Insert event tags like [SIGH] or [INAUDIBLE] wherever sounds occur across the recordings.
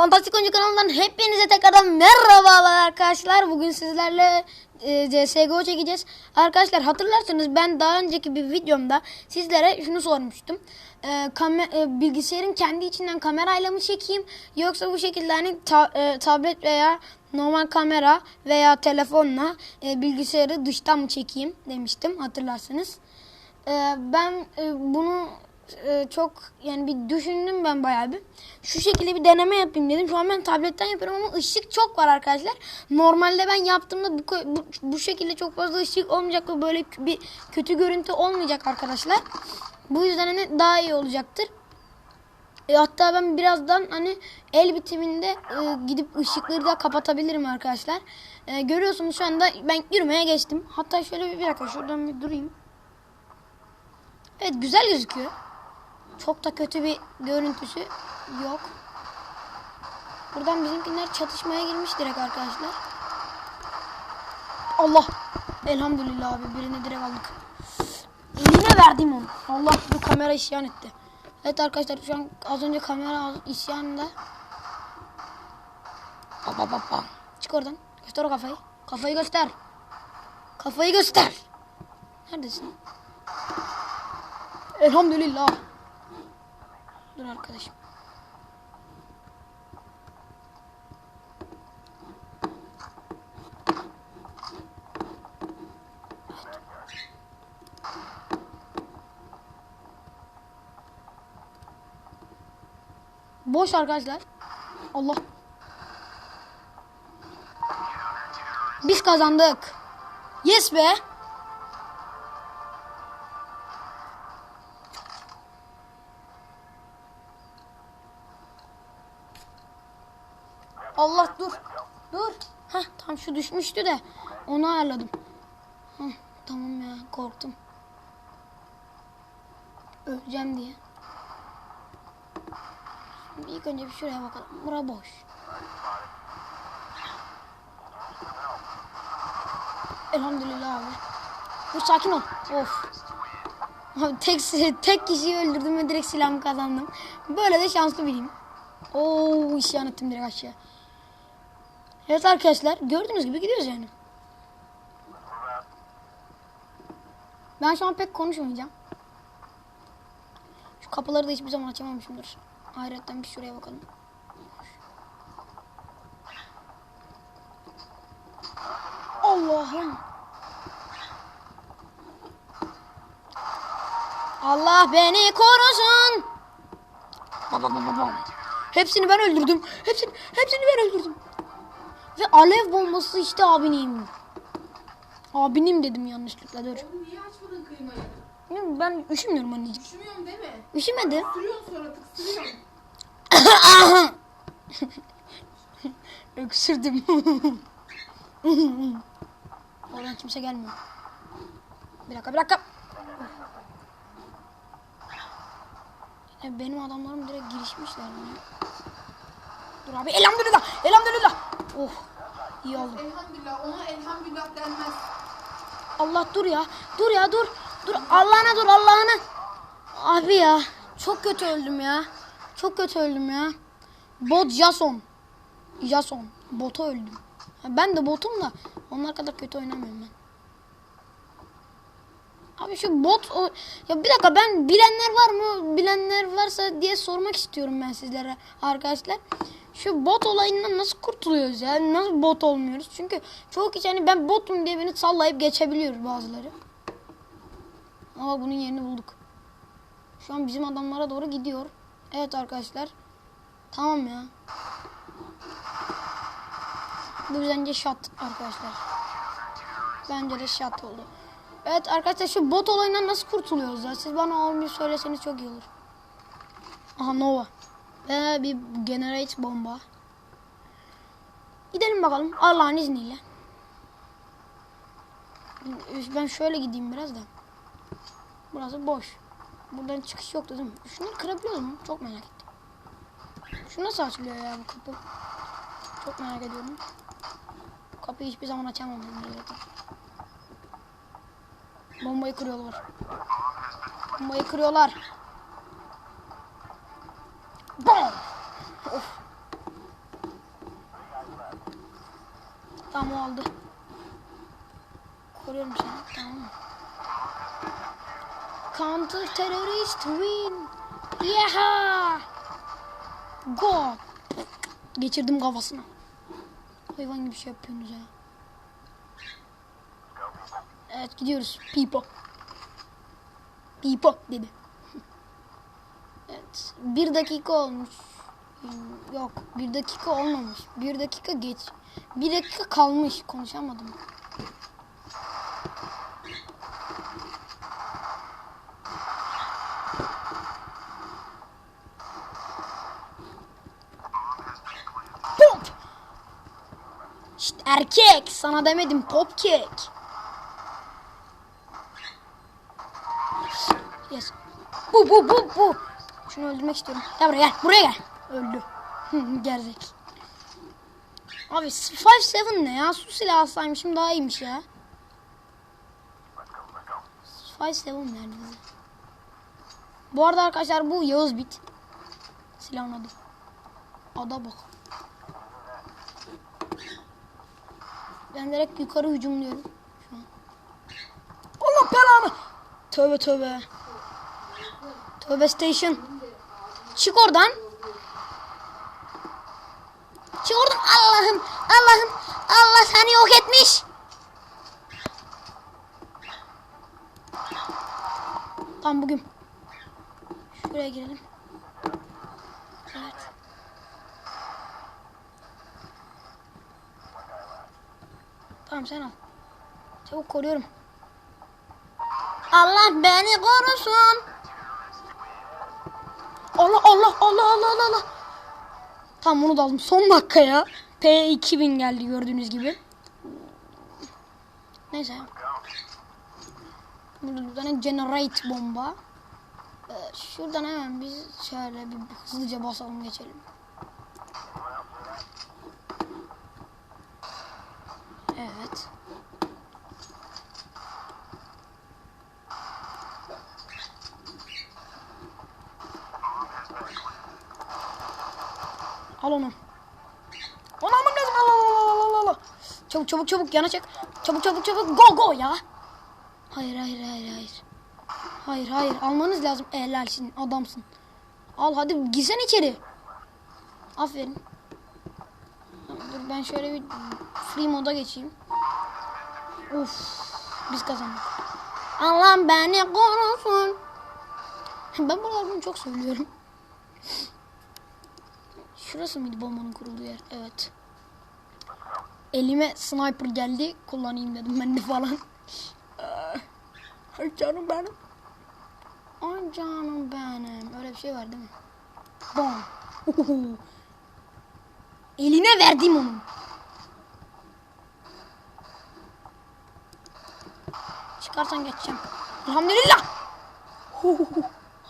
Fantastik Oyuncu kanalından hepinize tekrardan merhabalar arkadaşlar. Bugün sizlerle e, CSGO çekeceğiz. Arkadaşlar hatırlarsanız ben daha önceki bir videomda sizlere şunu sormuştum. E, e, bilgisayarın kendi içinden kamerayla mı çekeyim yoksa bu şekilde hani ta- e, tablet veya normal kamera veya telefonla e, bilgisayarı dıştan mı çekeyim demiştim hatırlarsanız. E, ben e, bunu e, çok yani bir düşündüm ben bayağı bir. Şu şekilde bir deneme yapayım dedim. Şu an ben tabletten yapıyorum ama ışık çok var arkadaşlar. Normalde ben yaptığımda bu, bu, bu şekilde çok fazla ışık olmayacak ve böyle bir kötü görüntü olmayacak arkadaşlar. Bu yüzden hani daha iyi olacaktır. E, hatta ben birazdan hani el bitiminde e, gidip ışıkları da kapatabilirim arkadaşlar. E, görüyorsunuz şu anda ben yürümeye geçtim. Hatta şöyle bir, bir dakika şuradan bir durayım. Evet güzel gözüküyor. Çok da kötü bir görüntüsü yok. Buradan bizimkiler çatışmaya girmiş direkt arkadaşlar. Allah. Elhamdülillah abi birini direkt aldık. Eline verdim onu. Allah bu kamera isyan etti. Evet arkadaşlar şu an az önce kamera isyanında. Ba ba ba ba. Çık oradan. Göster o kafayı. Kafayı göster. Kafayı göster. Neredesin? Elhamdülillah. Dur arkadaşım. Boş arkadaşlar. Allah. Biz kazandık. Yes be. Düşmüştü de onu ayarladım. Heh, tamam ya korktum. Öleceğim diye. Şimdi ilk önce bir şuraya bakalım. Bura boş. Elhamdülillah abi. Dur sakin ol. Of. Abi tek, tek kişiyi öldürdüm ve direkt silahımı kazandım. Böyle de şanslı biriyim. Oo isyan ettim direkt aşağı. Evet arkadaşlar gördüğünüz gibi gidiyoruz yani. Ben şu an pek konuşmayacağım. Şu kapıları da hiçbir zaman açamamışımdır. Hayretten bir şuraya bakalım. Allah'ım. Allah beni korusun. Hepsini ben öldürdüm. Hepsini, hepsini ben öldürdüm. Ve alev bombası işte abinim. Abinim dedim yanlışlıkla dur. Oğlum niye açmadın klimayı? Ben üşümüyorum anneciğim. Üşümüyorum değil mi? Üşümedim. Sürüyorsun sonra tıksırıyorsun. [COUGHS] Öksürdüm. [COUGHS] Oradan kimse gelmiyor. Bir dakika bir dakika. Ya benim adamlarım direkt girişmişler. Dur abi elhamdülillah elhamdülillah. Oh iyi oldu. Elhamdülillah ona elhamdülillah denmez. Allah dur ya. Dur ya dur. Dur Allah'ına dur Allah'ına. Abi ya. Çok kötü öldüm ya. Çok kötü öldüm ya. Bot Jason. Jason. Bota öldüm. Ben de botum da onlar kadar kötü oynamıyorum ben. Abi şu bot o... Ya bir dakika ben bilenler var mı? Bilenler varsa diye sormak istiyorum ben sizlere arkadaşlar. Şu bot olayından nasıl kurtuluyoruz ya? Nasıl bot olmuyoruz? Çünkü çoğu kişi hani ben botum diye beni sallayıp geçebiliyor bazıları. Ama bunun yerini bulduk. Şu an bizim adamlara doğru gidiyor. Evet arkadaşlar. Tamam ya. Bu bence shot arkadaşlar. Bence de shot oldu. Evet arkadaşlar şu bot olayından nasıl kurtuluyoruz ya? Siz bana onu bir söyleseniz çok iyi olur. Aha Nova. Ve bir generate bomba. Gidelim bakalım Allah'ın izniyle. Ben şöyle gideyim biraz da. Burası boş. Buradan çıkış yoktu değil mi? Şunları kırabiliyor mu? Çok merak ettim. Şu nasıl açılıyor ya bu kapı? Çok merak ediyorum. Kapıyı hiçbir zaman açamam. Bombayı kırıyorlar. Bombayı kırıyorlar. Bam! Of. Tam oldu. Koruyorum seni. Tamam? Counter terörist win. Yeah! Go! Geçirdim kafasına. Hayvan gibi şey yapıyorsunuz ya. Evet gidiyoruz. Pipo. Pipo dedi. Evet. Bir dakika olmuş. Hmm, Yok. Bir dakika olmamış. Bir dakika geç. Bir dakika kalmış. Konuşamadım. Pop! Şşt erkek. Sana demedim pop kek. Yes. Bu bu bu bu. Şunu öldürmek istiyorum. Gel buraya gel. Buraya gel. Öldü. [LAUGHS] Gerzek. Abi 5-7 ne ya? Su silahı alsaymışım daha iyiymiş ya. 5-7 yani bize. Bu arada arkadaşlar bu Yağız bit. Silahın adı. Ada bak. Ben direkt yukarı hücumluyorum. Şu an. Allah belanı. Tövbe tövbe. Tövbe station. Çık oradan. Çık oradan. Allah'ım. Allah'ım. Allah seni yok etmiş. Tamam bugün. Şuraya girelim. Evet. Tamam sen al. Çabuk koruyorum. Allah beni korusun. Allah Allah Allah Allah Allah Allah. Tamam bunu da aldım. Son dakika ya. P2000 geldi gördüğünüz gibi. Neyse. Burada bir tane generate bomba. Ee, şuradan hemen biz şöyle bir hızlıca basalım geçelim. Evet. Al onu. Onu almam lazım. Al al al al al al. Çabuk çabuk yana çek. Çabuk çabuk çabuk. Go go ya. Hayır hayır hayır hayır. Hayır hayır almanız lazım. Helalsin adamsın. Al hadi girsen içeri. Aferin. Dur ben şöyle bir free moda geçeyim. Uf biz kazandık. Allah'ım beni korusun. Ben [LAUGHS] bunu çok söylüyorum. [LAUGHS] Şurası mıydı bombanın kurulduğu yer? Evet. Elime sniper geldi. Kullanayım dedim ben de falan. Ah, Ay canım benim. Ay canım benim. Öyle bir şey var değil mi? Uhuhu. Eline verdim onu. Çıkarsan geçeceğim. Elhamdülillah.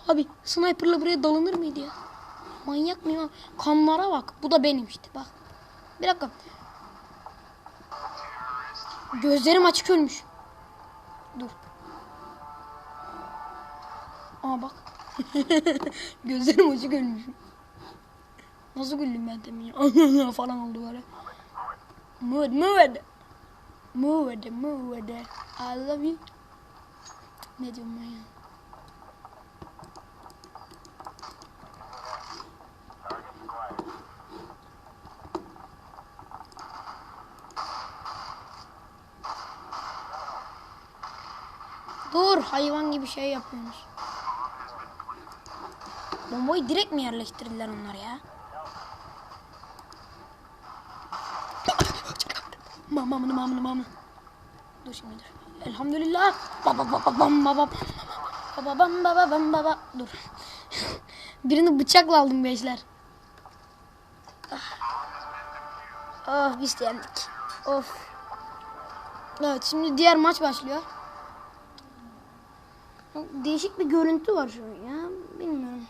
Abi sniperla buraya dalınır mıydı ya? Manyak mı ya? Kanlara bak. Bu da benim işte bak. Bir dakika. Gözlerim açık ölmüş. Dur. Aa bak. [LAUGHS] Gözlerim açık ölmüş. Nasıl güldüm ben demin ya? [LAUGHS] falan oldu böyle. Mood, mood. Mood, mood. I love you. Ne diyorum ben ya? Dur hayvan gibi şey yapıyorsunuz. Bombayı direkt mi yerleştirdiler onlar ya? Mama mama mama mama. Dur şimdi dur. Elhamdülillah. Baba baba bam baba. Baba bam baba bam baba. Dur. Birini bıçakla aldım gençler. Ah. Oh biz yendik. Of. Evet şimdi diğer maç başlıyor. Değişik bir görüntü var şu an ya. Bilmiyorum.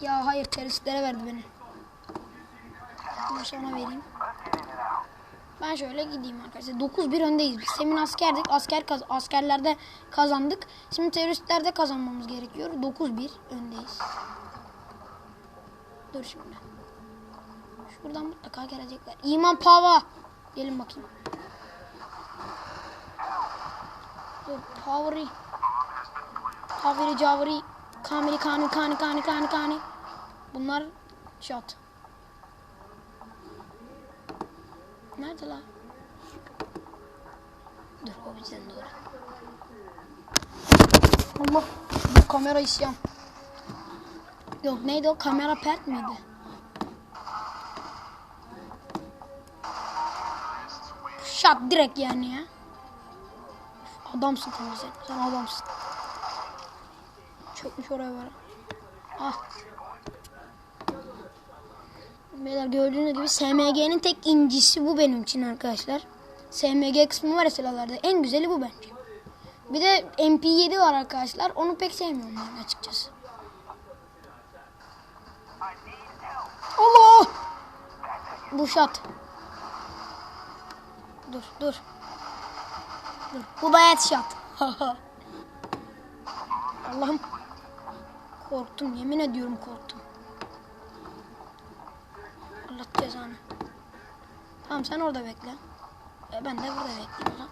Ya hayır teröristlere verdi beni. Bunu sana vereyim. Ben şöyle gideyim arkadaşlar. 9-1 öndeyiz. Biz semin askerdik. Asker kaz askerlerde kazandık. Şimdi teröristlerde kazanmamız gerekiyor. 9-1 öndeyiz. Dur şimdi. Şuradan mutlaka gelecekler. İman Pava. Gelin bakayım. Dur. Power'i. Power'i, Cavri. Kamili, Kani, Kani, Kani, Kani, Kani. Bunlar shot. Nerede lan? Dur o bizden doğru. Allah. Bu kamera isyan. Yok neydi o? Kamera pert miydi? Şat direkt yani ya. Adamsın sen. Sen adamsın. Çökmüş oraya var. Ah. Beyler gördüğünüz gibi SMG'nin tek incisi bu benim için arkadaşlar. SMG kısmı var ya silahlarda. En güzeli bu bence. Bir de MP7 var arkadaşlar. Onu pek sevmiyorum ben açıkçası. Allah! Bu şat. Dur dur. Bu da headshot. [LAUGHS] Allah'ım. Korktum yemin ediyorum korktum. Allah cezanı. Tamam sen orada bekle. E, ben de burada bekleyeyim.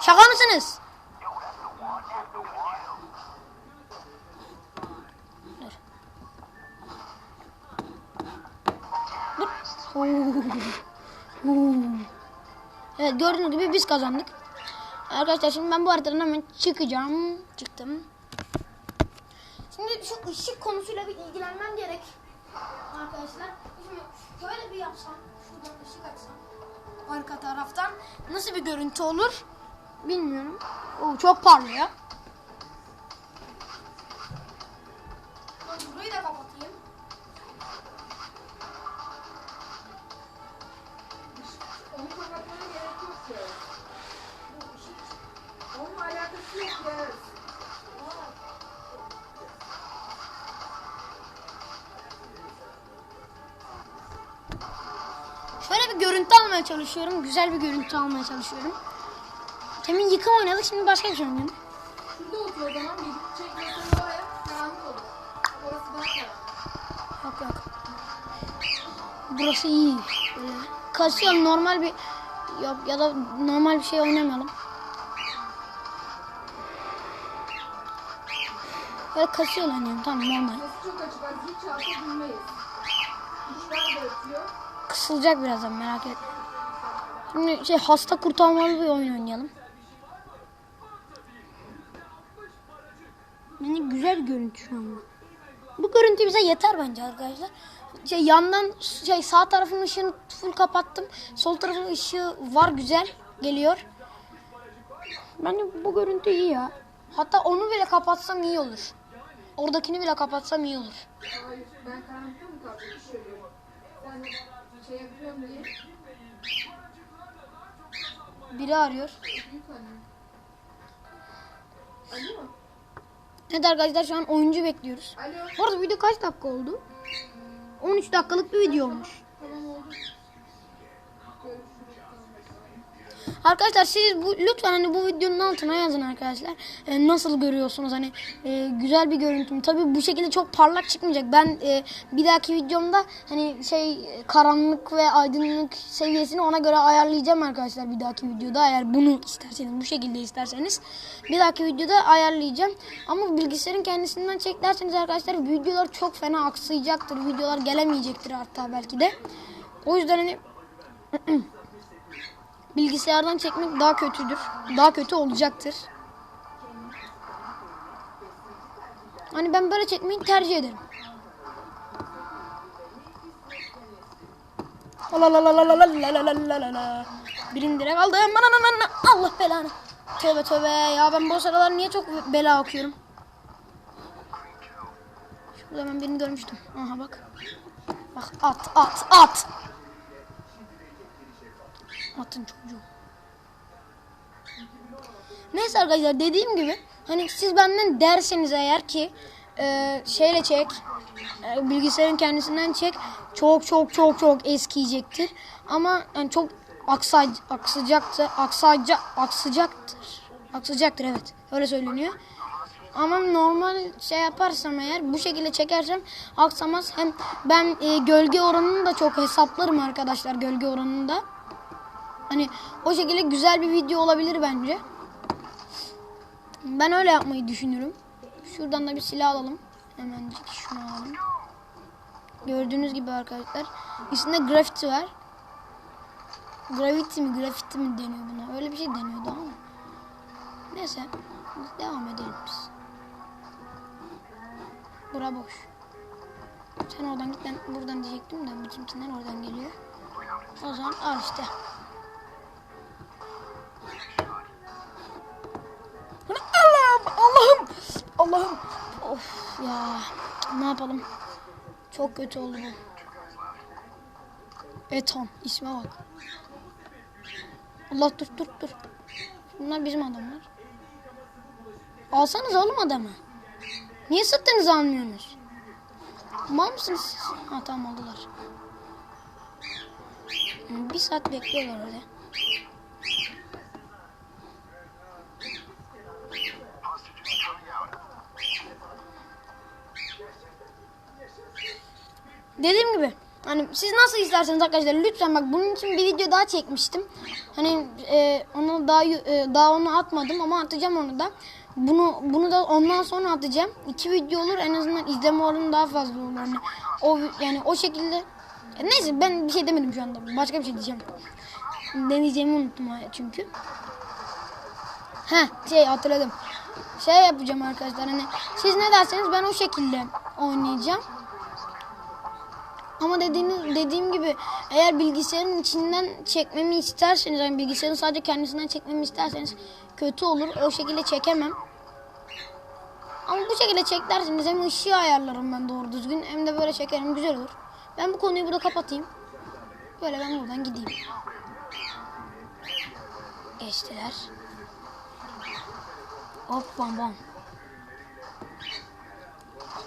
Şaka mısınız? Dur. Dur. Evet gördüğünüz gibi biz kazandık. Arkadaşlar şimdi ben bu haritadan hemen çıkacağım. Çıktım. Şimdi şu ışık konusuyla bir ilgilenmem gerek. Arkadaşlar şimdi şöyle bir yapsam. Şuradan ışık açsam. Arka taraftan nasıl bir görüntü olur? Bilmiyorum. Oo, çok parlıyor. Burayı da kapatayım. Şöyle bir görüntü almaya çalışıyorum. Güzel bir görüntü almaya çalışıyorum. Demin yıkım oynadık. Şimdi başka bir şey oynuyorum. Şurada otur o zaman bir çekmesini var ya karanlık olur. Orası daha karanlık. Yok yok. Burası iyi. Böyle kasıyor normal bir yok ya da normal bir şey oynamayalım. Çarpı bilmeyiz. Kuşlar da ötüyor. Kısılacak birazdan merak etme. Şimdi şey hasta kurtarmalı bir oyun oynayalım. Yani güzel görüntü şu an. Bu görüntü bize yeter bence arkadaşlar. Şey yandan şey sağ tarafın ışığını full kapattım. Sol tarafın ışığı var güzel geliyor. Bence bu görüntü iyi ya. Hatta onu bile kapatsam iyi olur. Oradakini bile kapatsam iyi olur. Hayır ben karanlıkta mı kaldım? Bir şey yok. Sen şey yapıyorum diye. Biri arıyor. Büyük anne. Alo. Evet arkadaşlar şu an oyuncu bekliyoruz. Alo. Bu arada video kaç dakika oldu? 13 dakikalık bir video olmuş. Tamam oldu. Görüşürüz. Arkadaşlar siz bu lütfen hani bu videonun altına yazın arkadaşlar. Ee, nasıl görüyorsunuz hani e, güzel bir görüntü mü? Tabii bu şekilde çok parlak çıkmayacak. Ben e, bir dahaki videomda hani şey e, karanlık ve aydınlık seviyesini ona göre ayarlayacağım arkadaşlar bir dahaki videoda. Eğer bunu isterseniz bu şekilde isterseniz bir dahaki videoda ayarlayacağım. Ama bilgisayarın kendisinden çek derseniz arkadaşlar videolar çok fena aksayacaktır. Videolar gelemeyecektir hatta belki de. O yüzden hani [CLEARS THROAT] bilgisayardan çekmek daha kötüdür. Daha kötü olacaktır. Hani ben böyle çekmeyi tercih ederim. Birini direkt aldım. Allah belanı. Tövbe tövbe ya ben bu sıralar niye çok bela okuyorum. Şurada ben birini görmüştüm. Aha bak. Bak at at at. Atın çocuğu. Neyse arkadaşlar dediğim gibi hani siz benden derseniz eğer ki e, şeyle çek e, bilgisayarın kendisinden çek çok çok çok çok eskiyecektir ama yani çok aksay, aksayacaktır aksayaca, aksayacaktır aksayacaktır evet öyle söyleniyor Ama normal şey yaparsam eğer bu şekilde çekersem aksamaz. Hem ben e, gölge oranını da çok hesaplarım arkadaşlar gölge oranını da. Hani o şekilde güzel bir video olabilir bence. Ben öyle yapmayı düşünüyorum. Şuradan da bir silah alalım. Hemencik şunu alalım. Gördüğünüz gibi arkadaşlar. Üstünde grafiti var. Gravity mi grafiti mi deniyor buna? Öyle bir şey deniyordu ama. Neyse. Devam edelim biz. Bura boş. Sen oradan git ben buradan diyecektim de bizimkinden oradan geliyor. O zaman al işte. Allah'ım. Of ya ne yapalım? Çok kötü oldu bu. Eton isme bak. Allah dur dur dur. Bunlar bizim adamlar. Alsanız oğlum adamı. Niye sıktınız almıyorsunuz? Mal mısınız siz? Ha tamam aldılar. Bir saat bekliyorlar orada Dediğim gibi hani siz nasıl isterseniz arkadaşlar lütfen bak bunun için bir video daha çekmiştim. Hani e, onu daha e, daha onu atmadım ama atacağım onu da. Bunu bunu da ondan sonra atacağım. İki video olur en azından izleme oranı daha fazla olur. Hani o yani o şekilde E, neyse ben bir şey demedim şu anda. Başka bir şey diyeceğim. Deneyeceğimi unuttum çünkü. Ha şey hatırladım. Şey yapacağım arkadaşlar hani siz ne derseniz ben o şekilde oynayacağım. Ama dediğiniz dediğim gibi eğer bilgisayarın içinden çekmemi isterseniz yani bilgisayarın sadece kendisinden çekmemi isterseniz kötü olur. O şekilde çekemem. Ama bu şekilde çek derseniz hem ışığı ayarlarım ben doğru düzgün hem de böyle çekerim güzel olur. Ben bu konuyu burada kapatayım. Böyle ben buradan gideyim. Geçtiler. Hop bam bam.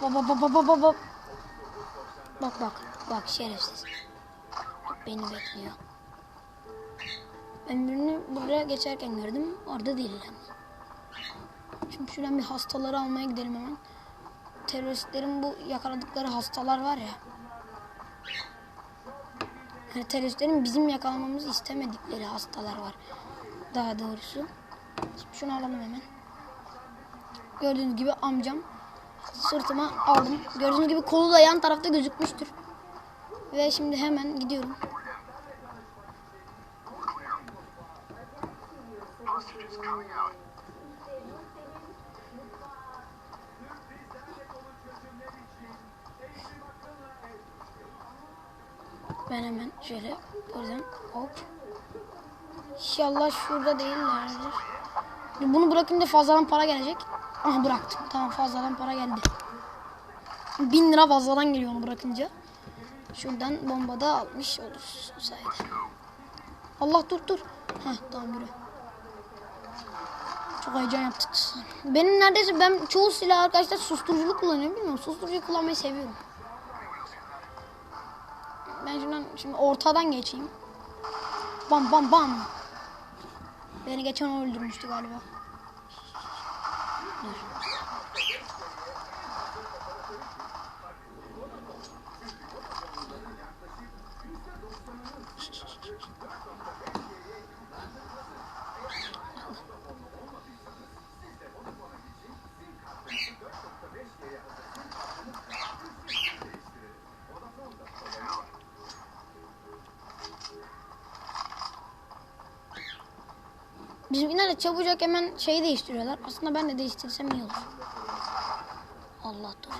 Bak bak bak bak bak bak. Bak bak bak şerefsiz. Beni bekliyor. Ben birini buraya geçerken gördüm. Orada değiller. Şimdi şuradan bir hastaları almaya gidelim hemen. Teröristlerin bu yakaladıkları hastalar var ya. Yani teröristlerin bizim yakalamamızı istemedikleri hastalar var. Daha doğrusu. Şimdi şunu alalım hemen. Gördüğünüz gibi amcam sırtıma aldım. Gördüğünüz gibi kolu da yan tarafta gözükmüştür. Ve şimdi hemen gidiyorum. Ben hemen şöyle buradan hop. İnşallah şurada değillerdir. Bunu bırakınca fazladan para gelecek. Aha bıraktım. Tamam fazladan para geldi. Bin lira fazladan geliyor onu bırakınca. Şuradan bomba da almış oluruz bu sayede. Allah dur dur. Heh tamam yürü. Çok heyecan yaptık. Benim neredeyse ben çoğu silah arkadaşlar susturuculuk kullanıyorum bilmiyorum. Susturucu kullanmayı seviyorum. Ben şuradan şimdi ortadan geçeyim. Bam bam bam. Beni geçen öldürmüştü galiba. Dur. Bizimkiler de çabucak hemen şeyi değiştiriyorlar. Aslında ben de değiştirsem iyi olur. Allah dur.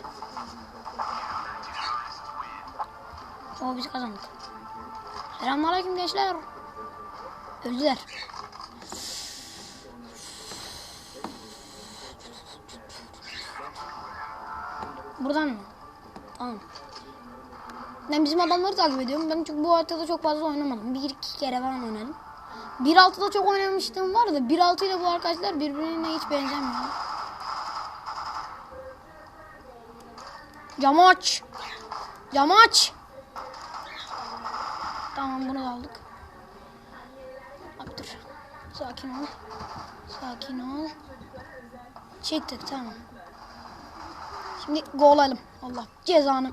O biz kazandık. Selamünaleyküm gençler. Öldüler. Buradan mı? Tamam. Ben bizim adamları takip ediyorum. Ben çünkü bu haritada çok fazla oynamadım. Bir iki kere falan oynadım. 1.6'da çok oynamıştım var da 1.6 ile bu arkadaşlar birbirine hiç benzemiyor. Camı aç. Camı aç. Tamam bunu da aldık. Abi dur. Sakin ol. Sakin ol. Çıktık tamam. Şimdi golalım. Allah cezanı.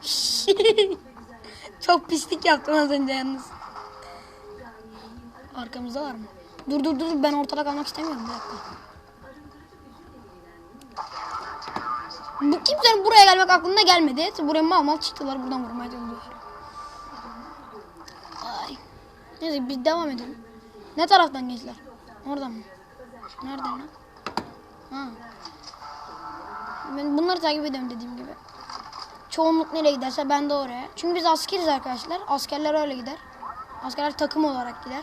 [LAUGHS] Çok pislik yaptım az önce yalnız. Arkamızda var mı? Dur dur dur ben ortada kalmak istemiyorum bir dakika. Bu kimsenin buraya gelmek aklına gelmedi. Buraya mal mal çıktılar buradan vurmaya çalışıyorlar. Ay. Neyse biz devam edelim. Ne taraftan geçtiler? Oradan mı? Nereden lan? Ha. Ben bunları takip ediyorum dediğim gibi. Çoğunluk nereye giderse ben de oraya. Çünkü biz askeriz arkadaşlar. Askerler öyle gider. Askerler takım olarak gider.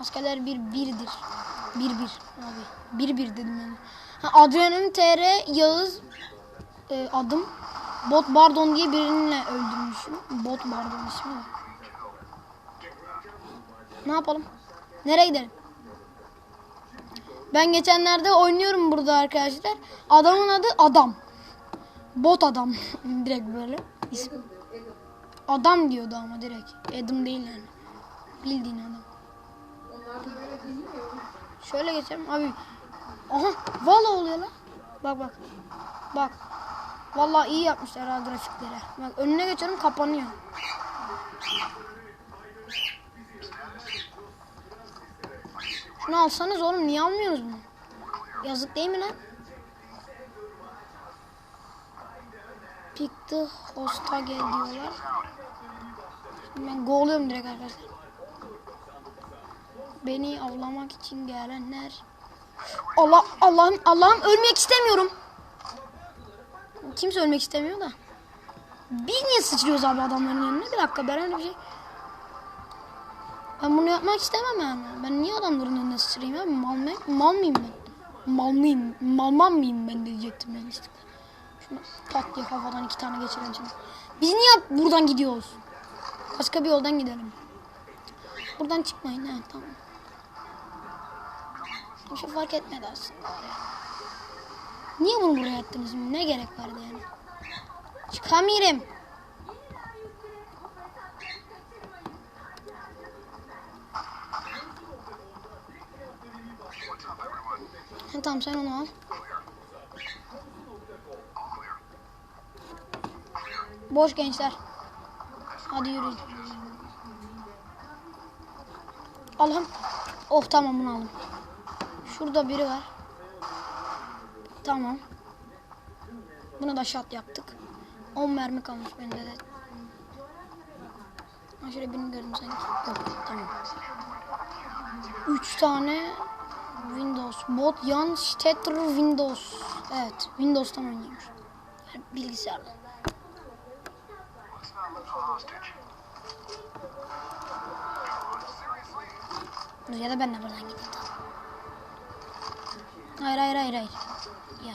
Askerler bir birdir. Bir bir abi. Bir bir dedim yani. Ha, Adrian'ın TR Yağız e, adım. Bot Bardon diye birini öldürmüşüm. Bot Bardon ismi var. Ne yapalım? Nereye gidelim? Ben geçenlerde oynuyorum burada arkadaşlar. Adamın adı Adam. Bot Adam. [LAUGHS] direkt böyle ismi. Adam diyordu ama direkt. Adam değil yani. Bildiğin adam. Şöyle geçelim abi. Aha valla oluyor lan. Bak bak. Bak. Vallahi iyi yapmışlar ha grafikleri. Bak önüne geçiyorum kapanıyor. Şunu alsanız oğlum niye almıyorsunuz bunu? Yazık değil mi lan? Pick the host'a gel diyorlar. Şimdi ben go'luyorum direkt arkadaşlar. Beni avlamak için gelenler. Allah Allah'ım Allah'ım ölmek istemiyorum. Kimse ölmek istemiyor da. Biz niye sıçrıyoruz abi adamların yanına? Bir dakika ben öyle bir şey... Ben bunu yapmak istemem yani. Ben niye adamların önüne sıçrayayım abi? Mal, mı? Mal mıyım ben? Mal mıyım? Malman mıyım ben diyecektim ben işte. Şunu pat diye kafadan iki tane geçiren şimdi. Biz niye buradan gidiyoruz? Başka bir yoldan gidelim. Buradan çıkmayın ha tamam. Bir şey fark etmedi aslında. Niye bunu buraya attınız? Ne gerek vardı yani? Çıkamıyorum. Tamam sen onu al. Boş gençler. Hadi yürüyün. Allah'ım. Oh tamam bunu aldım. Şurada biri var. Tamam. Bunu da şat yaptık. 10 mermi kalmış bende de. Ha şöyle birini gördüm sanki. Yok tamam. 3 tane Windows. Bot Jan Stetter Windows. Evet. Windows'tan oynuyormuş. Yani bilgisayardan. Dur ya da ben de buradan gideyim. Tamam. Hayır hayır hayır hayır. Ya.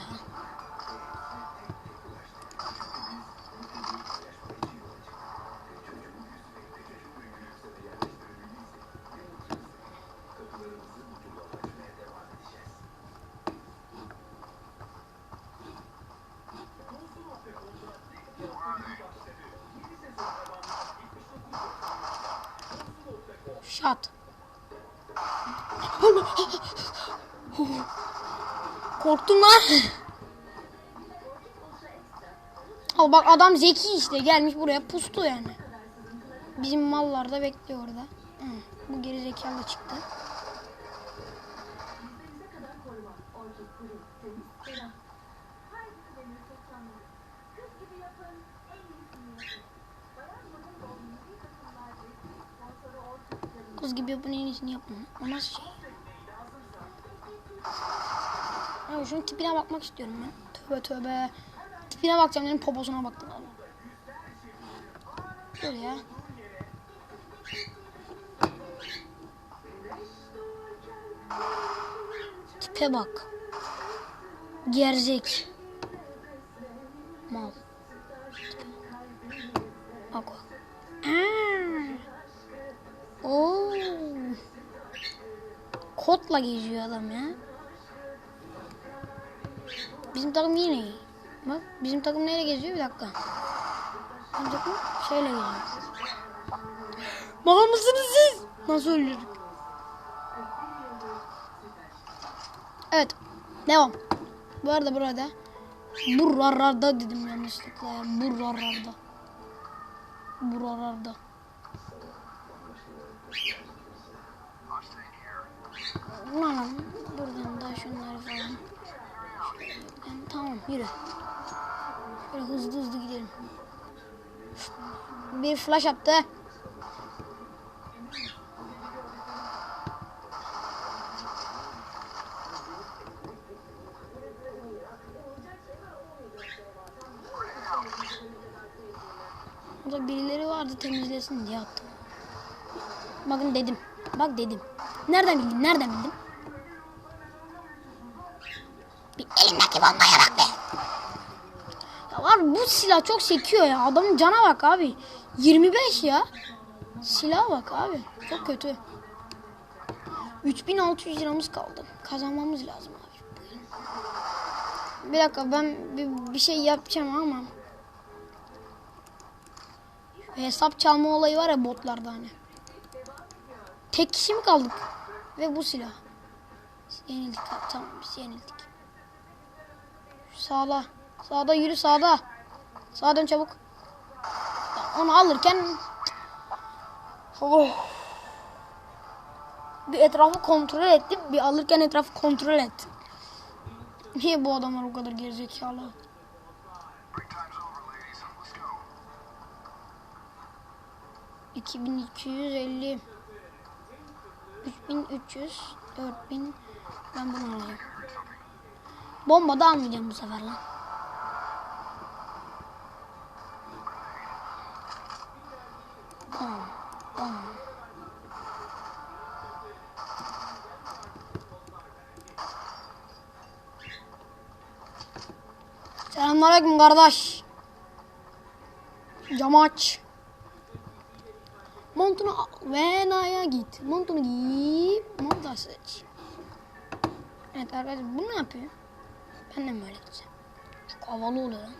Shot. Korktum lan. Al bak adam zeki işte gelmiş buraya pustu yani. Bizim mallar da bekliyor orada. Hı, bu geri zekalı çıktı. Kız gibi yapın en iyisini yapın. O nasıl şey? Şunun tipine bakmak istiyorum ben. Tövbe tövbe. Tipine bakacağım dedim poposuna baktım. Şöyle ya. Tipe bak. Gerzek. Mal. Bak bak. Oo. Kotla geziyor adam ya. Bizim takım yine iyi. Bak bizim takım neyle geziyor bir dakika. Bizim takım şeyle geziyor. Mal mısınız siz? Nasıl öldürdük? Evet. Devam. Bu arada burada buralarda dedim yanlışlıkla ya. Buralarda. Buralarda. Ulan buradan da şunları falan. Yani tamam yürü. Böyle hızlı hızlı gidelim. Bir flash attı. Orada birileri vardı temizlesin diye attım. Bakın dedim. Bak dedim. Nereden bildin? Nereden bildin? Silah çok sekiyor ya. Adamın cana bak abi. 25 ya. Silah bak abi. Çok kötü. 3600 liramız kaldı. Kazanmamız lazım abi. Bir dakika ben bir, bir şey yapacağım ama. Hesap çalma olayı var ya botlarda hani. Tek kişi mi kaldık? Ve bu silah. Yenildik abi tamam biz yenildik. Sağda. Sağda yürü sağda. Sağa dön çabuk. Onu alırken oh. bir etrafı kontrol ettim. Bir alırken etrafı kontrol ettim. Niye bu adamlar o kadar gerizekalı? İki bin iki yüz elli. Üç bin üç yüz. Dört bin. Ben bunu alacağım. Bomba da almayacağım bu sefer lan. Selamünaleyküm kardeş. Camı aç. Montunu al ve Naya git. Montunu giy. Monta seç. Evet arkadaşlar bu ne yapıyor? Ben de mi öyle gideceğim? Çok havalı oluyor lan.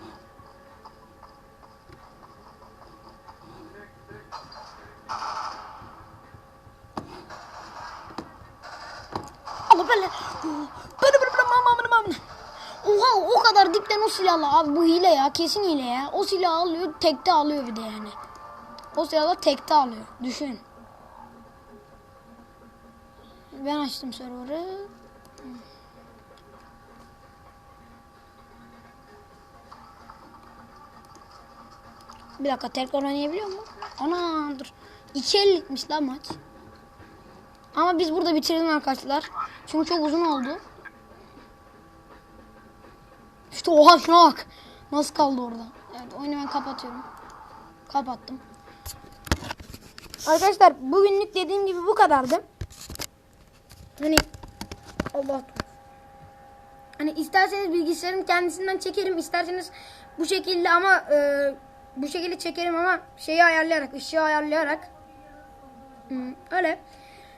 Silahla abi bu hile ya kesin hile ya. O silahı alıyor tekte alıyor bir de yani. O silahla tekte alıyor. Düşün. Ben açtım server'ı. Bir dakika tekrar oynayabiliyor mu? Ana dur. 2.50'miş lan maç. Ama biz burada bitirdim arkadaşlar. Çünkü çok uzun oldu. İşte oha şuna bak. Nasıl kaldı orada? Evet oyunu ben kapatıyorum. Kapattım. Arkadaşlar bugünlük dediğim gibi bu kadardı. Hani Allah Hani isterseniz bilgisayarın kendisinden çekerim, isterseniz bu şekilde ama e, bu şekilde çekerim ama şeyi ayarlayarak, ışığı ayarlayarak. Hmm, öyle.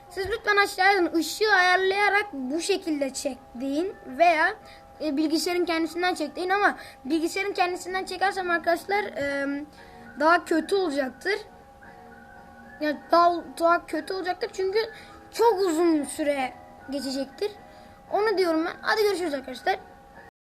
Siz lütfen aşağıya yazın. Işığı ayarlayarak bu şekilde çektiğin veya e, bilgisayarın kendisinden çektiğin ama bilgisayarın kendisinden çekersem arkadaşlar e, daha kötü olacaktır. Ya daha, daha kötü olacaktır çünkü çok uzun süre geçecektir. Onu diyorum ben. Hadi görüşürüz arkadaşlar.